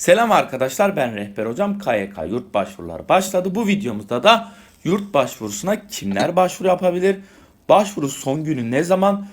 Selam arkadaşlar ben Rehber Hocam KYK yurt başvuruları başladı. Bu videomuzda da yurt başvurusuna kimler başvuru yapabilir? Başvuru son günü ne zaman?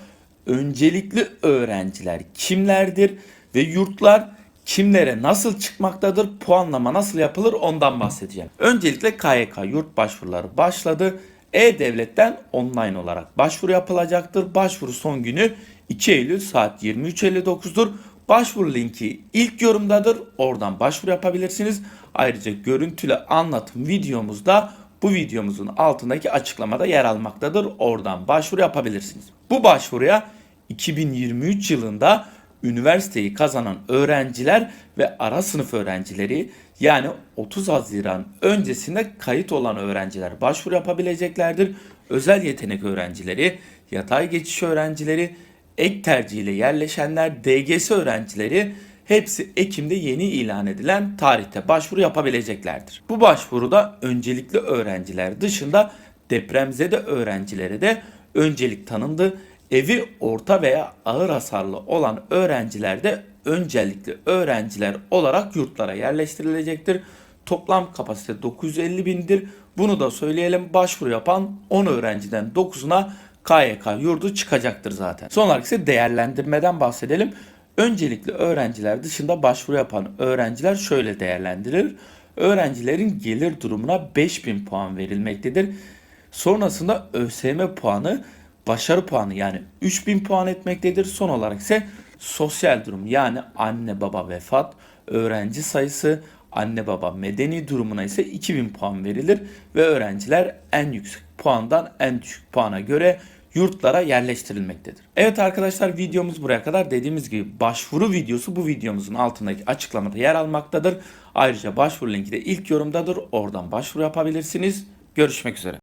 Öncelikli öğrenciler kimlerdir? Ve yurtlar kimlere nasıl çıkmaktadır? Puanlama nasıl yapılır ondan bahsedeceğim. Öncelikle KYK yurt başvuruları başladı. E-Devlet'ten online olarak başvuru yapılacaktır. Başvuru son günü 2 Eylül saat 23.59'dur. Başvuru linki ilk yorumdadır. Oradan başvuru yapabilirsiniz. Ayrıca görüntülü anlatım videomuzda bu videomuzun altındaki açıklamada yer almaktadır. Oradan başvuru yapabilirsiniz. Bu başvuruya 2023 yılında üniversiteyi kazanan öğrenciler ve ara sınıf öğrencileri yani 30 Haziran öncesinde kayıt olan öğrenciler başvuru yapabileceklerdir. Özel yetenek öğrencileri, yatay geçiş öğrencileri, ek tercihiyle yerleşenler, DGS öğrencileri hepsi Ekim'de yeni ilan edilen tarihte başvuru yapabileceklerdir. Bu başvuruda öncelikli öğrenciler dışında depremzede öğrencilere de öncelik tanındı. Evi orta veya ağır hasarlı olan öğrenciler de öncelikli öğrenciler olarak yurtlara yerleştirilecektir. Toplam kapasite 950 bindir. Bunu da söyleyelim başvuru yapan 10 öğrenciden 9'una KYK yurdu çıkacaktır zaten. Son olarak ise değerlendirmeden bahsedelim. Öncelikli öğrenciler dışında başvuru yapan öğrenciler şöyle değerlendirilir. Öğrencilerin gelir durumuna 5000 puan verilmektedir. Sonrasında ÖSYM puanı başarı puanı yani 3000 puan etmektedir. Son olarak ise sosyal durum yani anne baba vefat, öğrenci sayısı, anne baba medeni durumuna ise 2000 puan verilir ve öğrenciler en yüksek puandan en düşük puana göre yurtlara yerleştirilmektedir. Evet arkadaşlar videomuz buraya kadar dediğimiz gibi başvuru videosu bu videomuzun altındaki açıklamada yer almaktadır. Ayrıca başvuru linki de ilk yorumdadır. Oradan başvuru yapabilirsiniz. Görüşmek üzere.